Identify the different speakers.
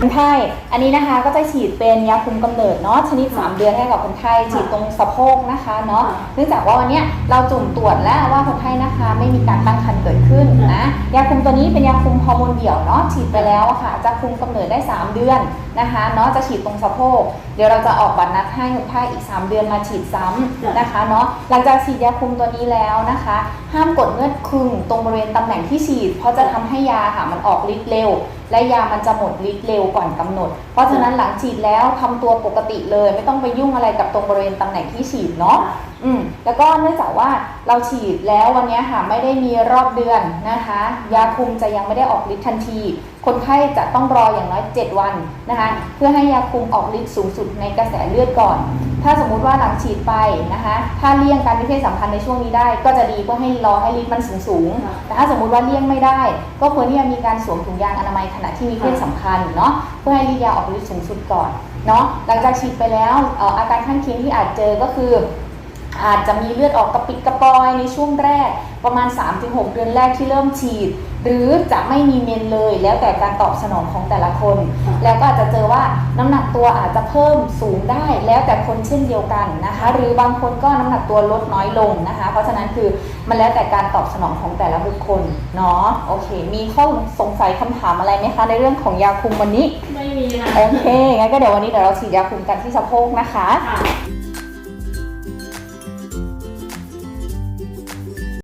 Speaker 1: คนไข้ อันนี้นะคะก็จะฉีดเป็นยาคุมกำเนิดเนาะชนิด 3 เดือนให้กับคนไข้ฉีดตรงสะโพกนะคะเนาะ
Speaker 2: ค่ะ
Speaker 1: เนื่องจากว่าวันเนี้ยเราจุ่มตรวจแล้วว่าคนไข้นะคะไม่มีการตั้งครรภ์เกิดขึ้นนะ ยาคุมตัวนี้เป็นยาคุมฮอร์โมนเดี่ยวเนาะฉีดไปแล้วอะค่ะ จะคุมกำเนิดได้ 3 เดือนนะคะเนาะจะฉีดตรงสะโพกเดี๋ยวเราจะออกบัตรนัดให้คนไข้อีก 3 เดือนมาฉีดซ้ำนะคะเนาะหลังจากฉีดยาคุมตัวนี้แล้วนะคะ ห้ามกดเลือดคึงตรงบริเวณตำแหน่งที่ฉีด เพราะจะทำให้ยาค่ะมันออกฤทธิ์เร็ว และยามันจะหมดฤทธิ์เร็วก่อนกำหนด เพราะฉะนั้นหลังฉีดแล้วทำตัวปกติเลย ไม่ต้องไปยุ่งอะไรกับตรงบริเวณตำแหน่งที่ฉีดเนาะอืมแล้วก็เนื่องจากว่าเราฉีดแล้ววันเนี้ยค่ะไม่ได้มีรอบเดือนนะคะ ยาคุมจะยังไม่ได้ออกฤทธิ์ทันที คนไข้จะต้องรออย่างน้อย 7 วันนะคะ เพื่อให้ยาคุมออกฤทธิ์สูงสุดในกระแสเลือดก่อน ถ้าสมมุติว่าหลังฉีดไปนะคะ ถ้าเลี่ยงการมีเพศสัมพันธ์ในช่วงนี้ได้ ก็จะดีเพื่อให้รอให้ฤทธิ์มันสูงสูงๆ
Speaker 2: ค่ะ
Speaker 1: แต่ถ้าสมมุติว่าเลี่ยงไม่ได้ ก็ควรที่จะมีการสวมถุงยางอนามัยขณะที่มีเพศสัมพันธ์เนาะเพื่อให้ฤทธิ์ยาออกฤทธิ์สูงสุดก่อนเนาะหลังจากฉีดไปแล้วเอ่ออาการข้างเคียงที่อาจเจอก็คือ อาจจะมีเลือดออกกระปิดกระปอยในช่วงแรก ประมาณ 3-6 เดือนแรกที่เริ่มฉีด หรือจะไม่มีเมนเลย แล้วแต่การตอบสนองของแต่ละคน
Speaker 2: ค่ะ
Speaker 1: แล้วก็อาจจะเจอว่าน้ำหนักตัวอาจจะเพิ่มสูงได้ แล้วแต่คนเช่นเดียวกันนะคะ หรือบางคนก็น้ำหนักตัวลดน้อยลงนะคะ เพราะฉะนั้นคือมันแล้วแต่การตอบสนองของแต่ละบุคคลเนาะโอเค มีข้อสงสัยคำถามอะไรไหมคะ ในเรื่องของยาคุมวันนี้
Speaker 2: ไม่มีค่ะ
Speaker 1: โอเคงั้นก็เดี๋ยววันนี้เดี๋ยวเราฉีดยาคุมกันที่สะโพกนะคะ
Speaker 2: ค่ะ